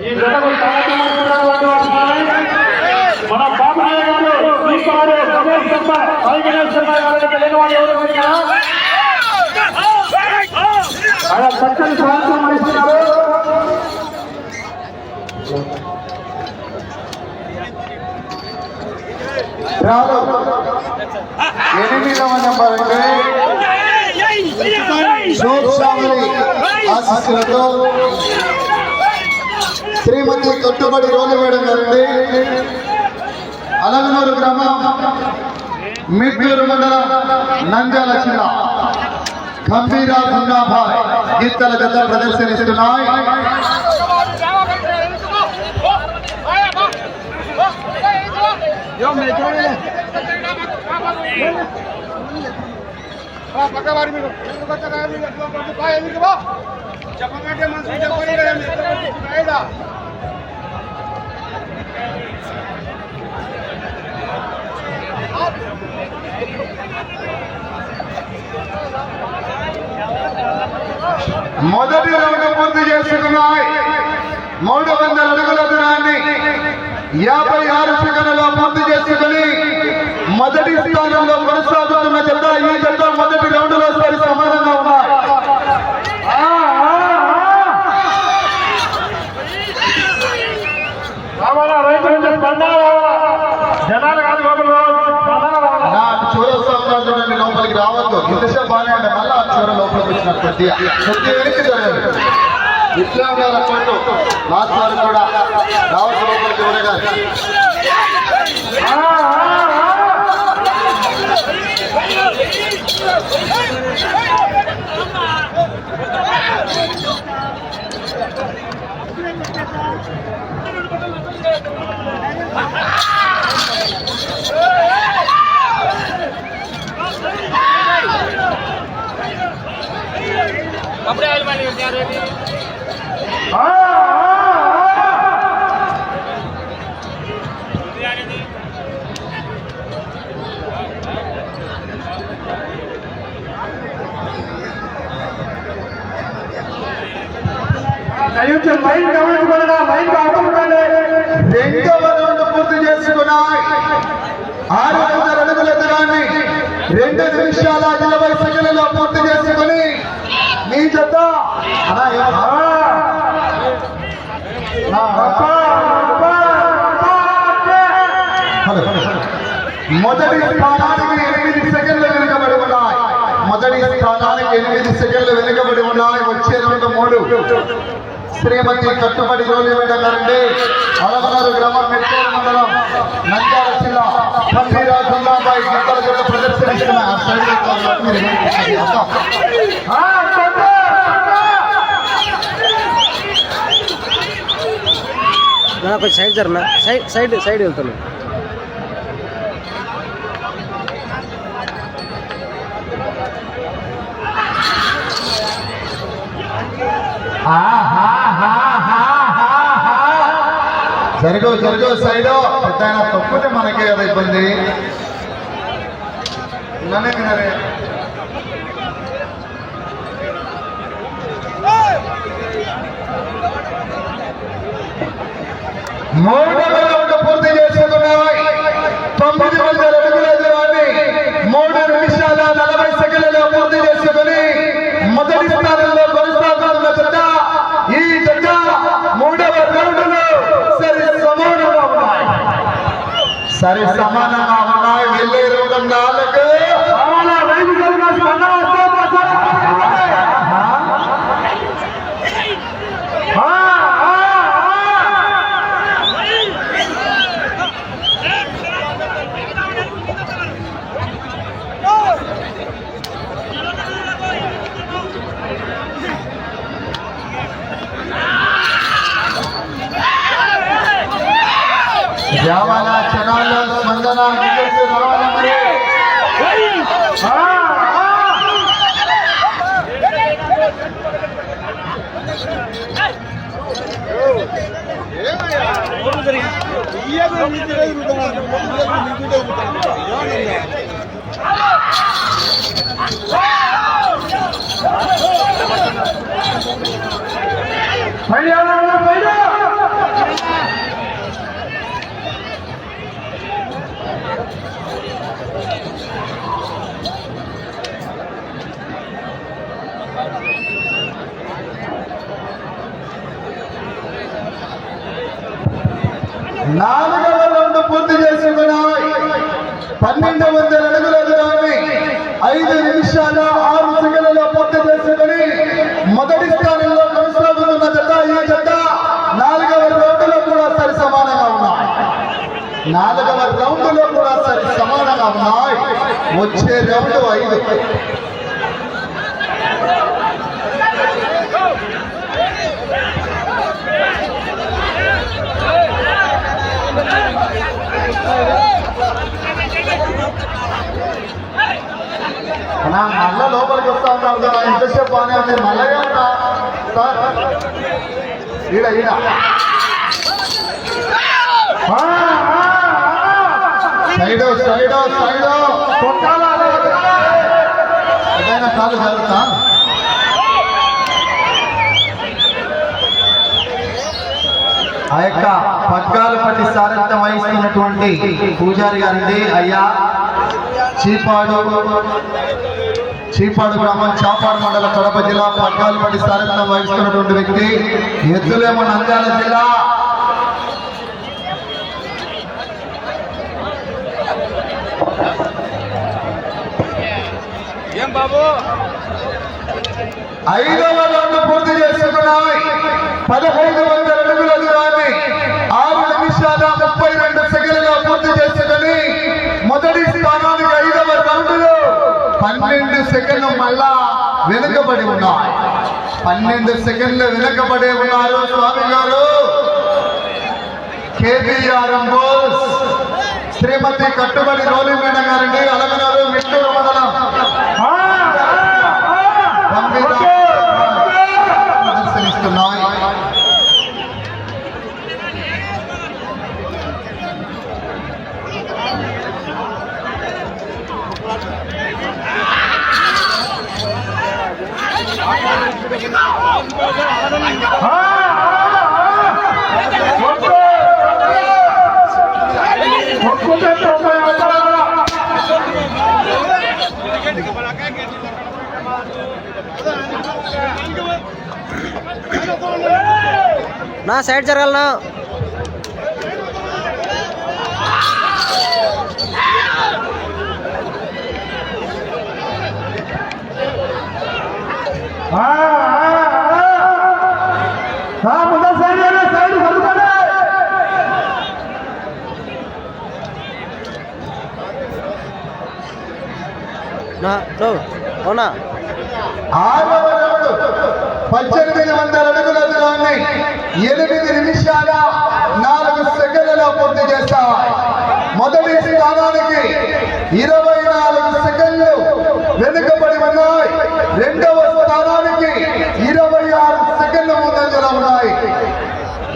ఈ మన బాబురాయ గారు శ్రీపాడు రమేష్ శర్మ వైగణేష్ శర్మ తెలియని వాళ్ళు ఎవరు ఆయన చక్కని సాయంత్రం ఎనిమిదవ నెంబర్ అంటే ఆశీస్సులతో శ్రీమతి కట్టుబడి రోలివేయడం గారండి. అలగనూరు గ్రామం మిడ్యూరు మండలం నంద్యాల జిల్లా. గంభీరా గుండాభాయ్ గీతల గత ప్రదర్శనిస్తున్నాయి. పక్కవారి మీరు ఎందుకు వచ్చారా మీరు ఎట్లా పడుతుంది? బా, ఎందుకు బా? చెప్పమంటే మనసుకి చెప్పండి కదా, మీరు ఎట్లా పడుతుంది? రాయడా? మొదటి రౌండ్ పూర్తి చేసుకున్నాయి మూడు వందల అడుగుల దూరాన్ని యాభై లోపలికి రావద్దు ఇంతసేపు బాగానే ఉండే. మళ్ళీ ఆ చివర లోపలికి వచ్చిన కొద్దిగా కొద్దిగా వెనక్కి జరగదు ఇట్లా ఉండాలనుకుంటూ లాస్ట్ వారు కూడా రావచ్చు లోపలికి ఉండగానే నిమిషాల ఇరవై సెకండ్లలో పూర్తి చేసుకుని మీ హలో. మొదటి స్థానానికి ఎనిమిది సెకండ్లు వెనుకబడి ఉన్నాయి. మొదటి స్థానానికి ఎనిమిది సెకండ్లు వెనుకబడి ఉన్నాయి. వచ్చే రెండు మూడు. శ్రీమతి కట్టుబడి రోలివేట గారండి అలగనూరు గ్రామం మెట్టూరు మండలం నంద్యాల గంటల ఆ సైడ్ నా కొంచెం సైడ్ జరనా సైడ్ సైడ్ సైడ్ వెళ్తాను జరుగు జరుగు సైడ్. పెద్ద ఆయన తప్పితే మనకే కదా ఇబ్బంది. মৌডা 하나 빨리 Nada. పన్నెండు వందల అడుగుల దూరాన్ని ఐదు నిమిషాల ఆరు సెకండ్లలో పూర్తి చేసుకుని మొదటి స్థానంలో కొనసాగుతున్న జత ఈ జత నాలుగవ రౌండ్లో కూడా సరి సమానంగా ఉన్నాయి నాలుగవ రౌండ్లో కూడా సరి సమానంగా ఉన్నాయి వచ్చే రౌండ్ ఐదు నా మళ్ళా లోపలికి వస్తా ఉన్నారు కదా ఇంతసేపు బాగానే ఉంది. మళ్ళగా ఉన్నా సార్ ఈడ ఈడ. ఆ, ఆ, ఆ. Side side side. కొట్టాలా, ఏదైనా కాదు జరుగుతా ఆ యొక్క పగ్గాలు పట్టి సారథ్యం వహిస్తున్నటువంటి పూజారి గారండి అయ్యా చీపాడు. చీపాడు గ్రామం చాపాడు మండల కడప జిల్లా పగ్గాలు పట్టి సారథ్యం వహిస్తున్నటువంటి వ్యక్తి ఎద్దులేమో నంద్యాల జిల్లా. ఏం బాబు? ఐదవ రౌండ్ పూర్తి చేసుకున్నాయి. పదహైదు వందల అడుగుల దూరాన్ని ఆరు నిమిషాల ముప్పై రెండు సెకండ్లలో పూర్తి చేసుకుని మొదటి స్థానానికి ఐదవ రౌండ్లో పన్నెండు సెకండ్లు మళ్ళా వెనుకబడి ఉన్నాయి పన్నెండు సెకండ్లు వెనుకబడి ఉన్నారు స్వామి గారు. కేబీఆర్ బోల్స్ శ్రీమతి కట్టుబడి రోలి మేడం గారండి అలగనారు మిట్టూరు మండలం ఆ, ఆ, ఆ. Okay, okay. ప్రదర్శనిస్తున్నాయి ఆ, ఆ, ఆ. Okay, okay. ఒక్కటే తొంభై అవసరాలా? నా సైడ్ జరగాలనా. నా అవునా? పద్దెనిమిది వందల అడుగుల దూరాన్ని ఎనిమిది నిమిషాల నాలుగు సెకండ్లలో పూర్తి చేస్తాయి మొదటి స్థానానికి ఇరవై నాలుగు సెకండ్లు వెనుకబడి ఉన్నాయి. రెండవ స్థానానికి ఇరవై ఆరు సెకండ్ల ముందంజలో ఉన్నాయి.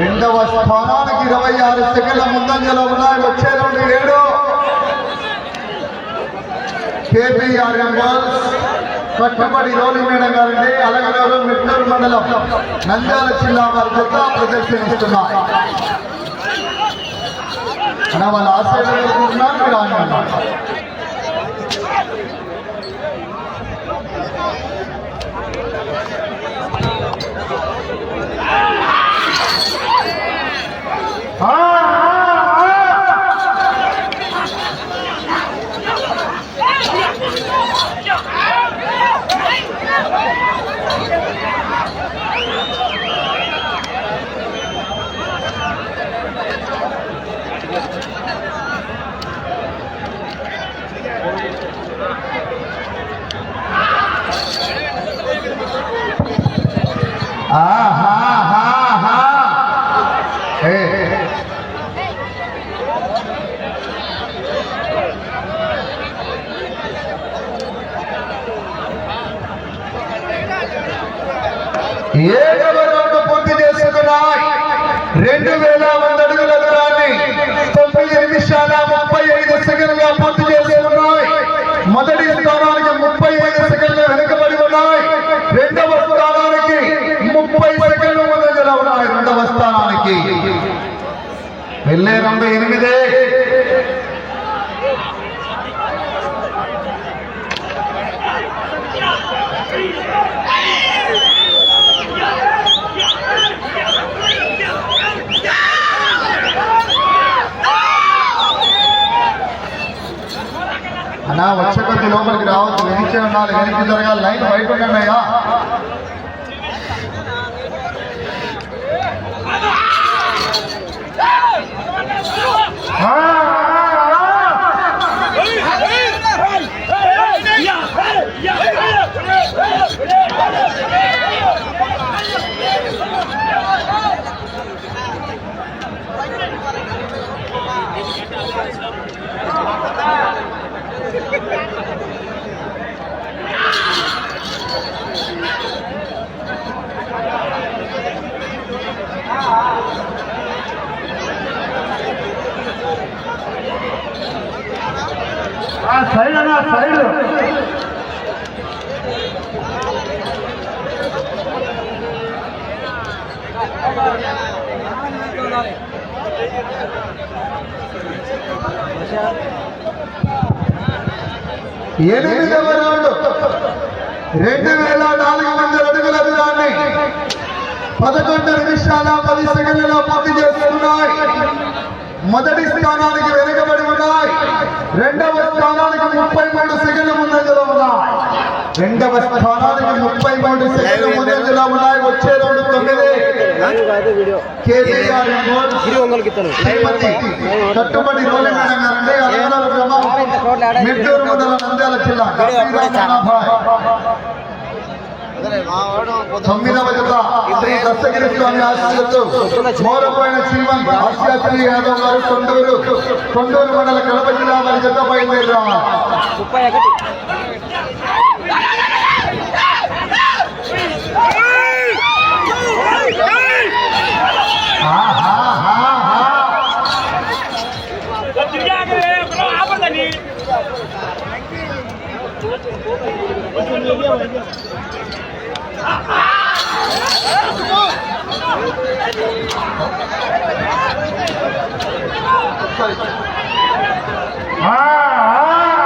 రెండవ స్థానానికి ఇరవై ఆరు సెకండ్ల ముందంజలో ఉన్నాయి. వచ్చే రెండు ఏడు. కేబీఆర్ బాల్స్ కట్టుబడి రోలి మేడం గారండి అలగనూరు మిట్టూరు మండలం నంద్యాల జిల్లా వారి జత ప్రదర్శనిస్తున్నాయి. వాళ్ళ ఆశీర్వాదం మీరు ఆనందం ఆ, ఆ, ఆ. ఆహాహాహా. ఏ, ఏడవ పూర్తి చేసుకున్నాయి రెండు వేల వంద అడుగుల దూరాన్ని తొమ్మిది నిమిషాల ముప్పై ఐదు సెకండ్లుగా పూర్తి చేసుకున్నాయి మొదటి స్థానానికి ముప్పై ఐదు సెకండ్లు వెనుకబడి ఉన్నాయి రెండవ స్థానానికి ముప్పై సెకండ్లు ముందంజలో ఉన్నాయి నా వచ్చే కొద్ది లోపలికి రావచ్చు వెనక్కి ఉండాలి. వెనక్కి జరగాలి లైన్ బయట ఉండండి Ah! సైడ్ అన్న సైడ్. ఎనిమిదవ రౌండ్. రెండు వేల నాలుగు వందల అడుగుల దూరాన్ని పదకొండు నిమిషాల పది సెకండ్లలో పూర్తి చేస్తున్నాయి. మొదటి స్థానానికి వెనుకబడి ఉన్నాయి. రెండవ స్థానానికి ముప్పై మూడు సెకండ్ల ముందంజలో ఉన్నాయి. రెండవ స్థానానికి ముప్పై మూడు సెకండ్ల ముందంజలో ఉన్నాయి. వచ్చే రౌండ్ తొమ్మిది. కేసీఆర్ కట్టుబడి రోలి మేడం గారండి అలంగారు గ్రామం మిట్టూరు మండలం నంద్యాల జిల్లా. తొమ్మిదవ జత శ్రీ దత్తగిరి స్వామి ఆశీస్సులతో మోరపోయిన శ్రీమంత్ ఆశాశ్రీ యాదవ్ గారు కొండూరు కొండూరు మండల కడప జిల్లా వారి జత బయలుదేరి రావాలి ముప్పై ఒకటి ఆహాహాహా. ఆ, ఆ,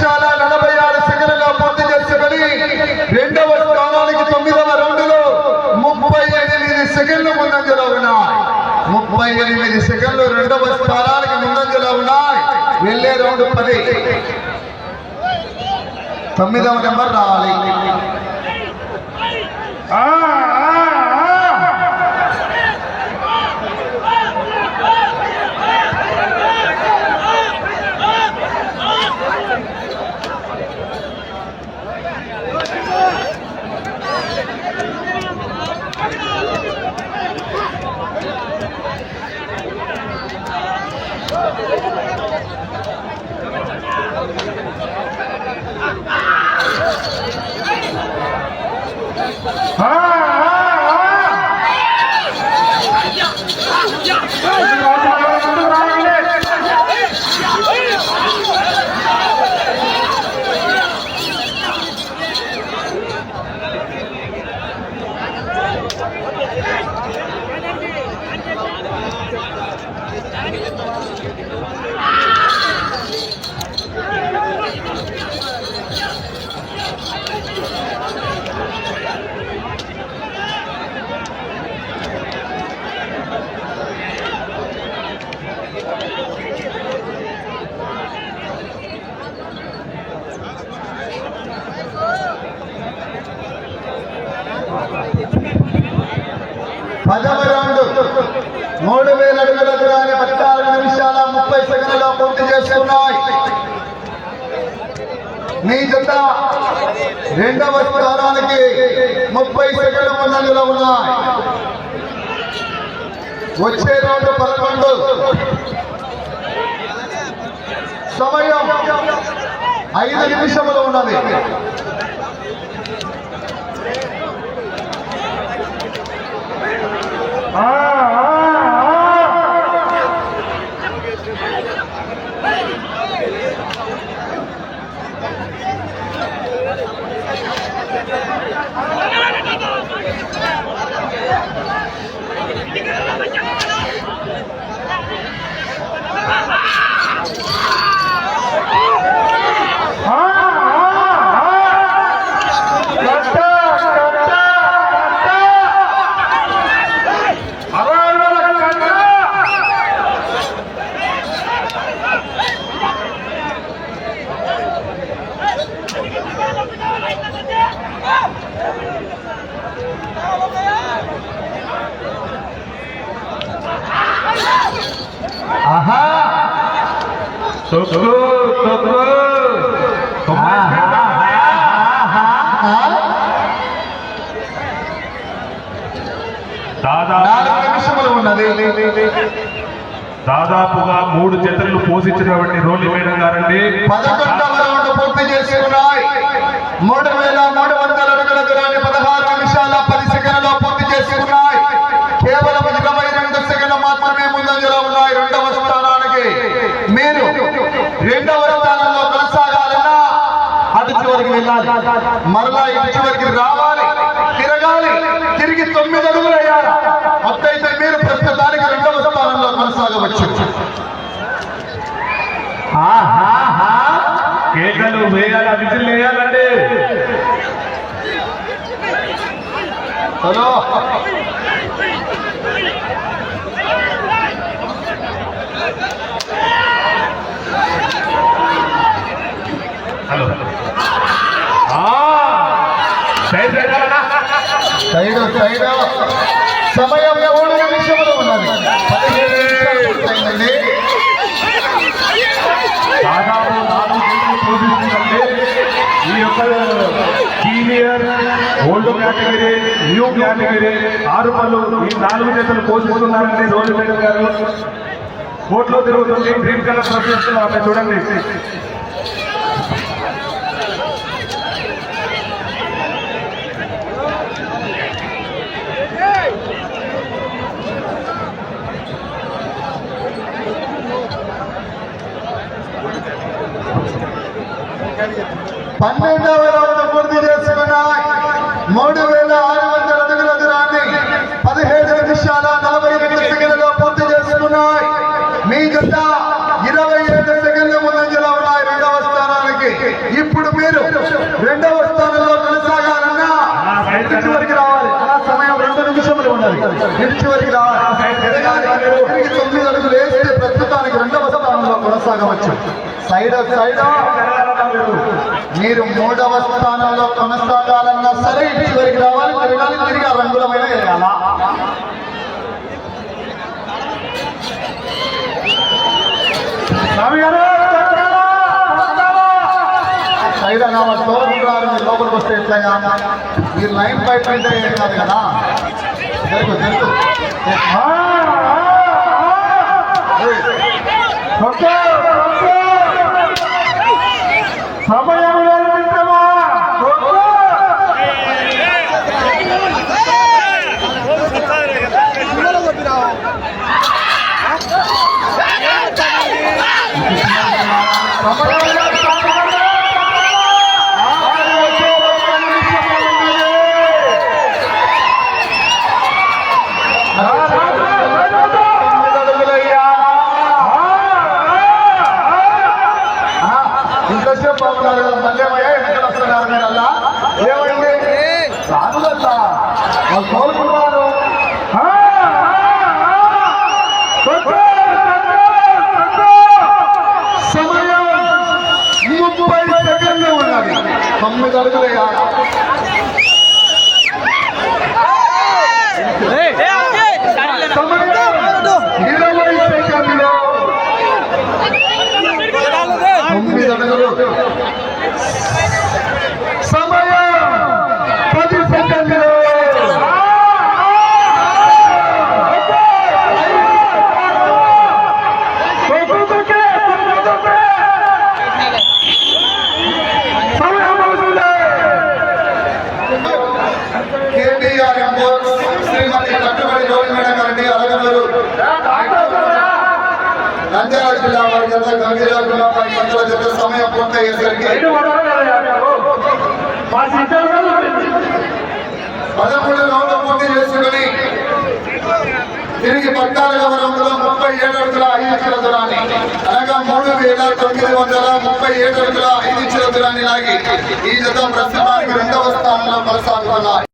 నిమిషాల నలభై ఆరు సెకండ్లలో పూర్తి చేసుకుని రెండవ స్థానానికి తొమ్మిదవ రౌండ్లో ముప్పై ఎనిమిది సెకండ్లు ముందంజలో ఉన్నాయి. ముప్పై ఎనిమిది సెకండ్లు రెండవ స్థానానికి ముందంజలో ఉన్నాయి. వెళ్ళే రౌండ్ పది. తొమ్మిదవ నెంబర్ రావాలి ఆ, ఆ, ఆ. ఆ, ఆ, ఆ. ముందుకు రావాలి. పదవ రౌండ్ మూడు వేల అడుగుల దూరాన్ని పద్నాలుగు నిమిషాల ముప్పై సెకండ్లలో పూర్తి చేసుకున్నాయి మీ జత రెండవ స్థానానికి ముప్పై సెకండ్ల ముందంజలో ఉన్నాయి. వచ్చే రౌండ్ పదకొండు. సమయం ఐదు నిమిషములు ఉన్నది. ఆ, ఆ, ఆ. ఆ ఆహా తొక్కు తొక్కు దాదాపు నాలుగు నిమిషములు ఉన్నది. దాదాపుగా మూడు జతలు పోషించినటువంటి రోలి మేడం గారండి. పూర్తి చేసుకున్నాయి మూడు వేల మూడు వందల అడుగుల దూరాన్ని పదహారు నిమిషాల పది సెకండ్లలో పూర్తి చేసుకున్నాయి కేవలం ఇరవై రెండు సెకండ్లు మాత్రమే ముందంజలో ఉన్నాయి రెండవ స్థానానికి. మీరు రెండవ స్థానంలో కొనసాగాలన్నా అటు చివరికి వెళ్ళాలి. మరలా ఇటు చివరికి రావాలి తిరగాలి తిరిగి తొమ్మిది అడుగులు వేయాలి అప్పుడైతే మీరు ప్రస్తుతానికి రెండవ స్థానంలో కొనసాగవచ్చు ఆహాహా కేకలు వేయాలా విజిల్ వేయాలండి హలో హలో ఆ, సైడ్ పెట్టాలనా? సైడ్ సైడ్ సమయం మూడు నిమిషములు ఉన్నది పదిహేను నిమిషాలు పూర్తయిందండి దాదాపు నాలుగు జతలు పోషిస్తుందండి ఈ యొక్క senior old category new category ఆరు పళ్ళు ఈ నాలుగు జతలు పోషిస్తున్నారండి రోజు మేడం గారు కోట్లో తిరుగుతుంది. గ్రీన్ కలర్ డ్రెస్ వేస్తున్నారు ఆమె చూడండి. పన్నెండవ జత ఇరవై ఏడు సెకండ్ల ముందంజలో ఉన్నాయి రెండవ స్థానానికి. ఇప్పుడు మీరు రెండవ స్థానంలో కొనసాగాలన్నా చివరికి రావాలి. ఆ సమయం రెండు నిమిషములు ఇటు చివరికి రావాలి. తొమ్మిది అడుగులు వేస్తే ప్రస్తుతానికి రెండవ స్థానంలో కొనసాగవచ్చు. సైడ్ సైడ్ మీరు మూడవ స్థానంలో కొనసాగాలన్నా సరే ఇటు చివరికి రావాలి. తిరగాలి తిరిగి ఆ రంగులమైన వేయాలా? వాళ్ళు తోలుకుంటారు మీరు లోపలికి వస్తే ఎట్లయినా? మీరు లైన్ బయట అయితే ఏం కాదు కదా? జరుగు జరుగు. వాళ్ళు తోలుకుంటారు సమయం ముప్పై సెకండ్లు ఉన్నది తొమ్మిది అడుగులు వేయాలా? సమయం ఇరవై సెకండ్లు తొమ్మిది అడుగులు సమయం పది సెకండ్లు కేటీఆర్ ఎంపోర్ట్స్ శ్రీమతి కట్టుబడి గౌరీ మేడం గారండి అలగనూరు నంద్యాల జిల్లా వారి జత గంభీర గులాబీ పంచుల జత సమయం అయ్యేసరికి పదమూడు రౌండ్లు పూర్తి చేసుకుని తిరిగి పద్నాలుగవ రౌండ్లో ముప్పై ఏడు అడుగుల ఐదు ఇచ్చిన దూరాన్ని అనగా మూడు వేల తొమ్మిది వందల ముప్పై ఏడు అడుగుల ఐదు ఇచ్చిన దూరాన్ని లాగి ఈ జత ప్రస్తుతానికి రెండవ స్థానంలో కొనసాగుతున్నాయి.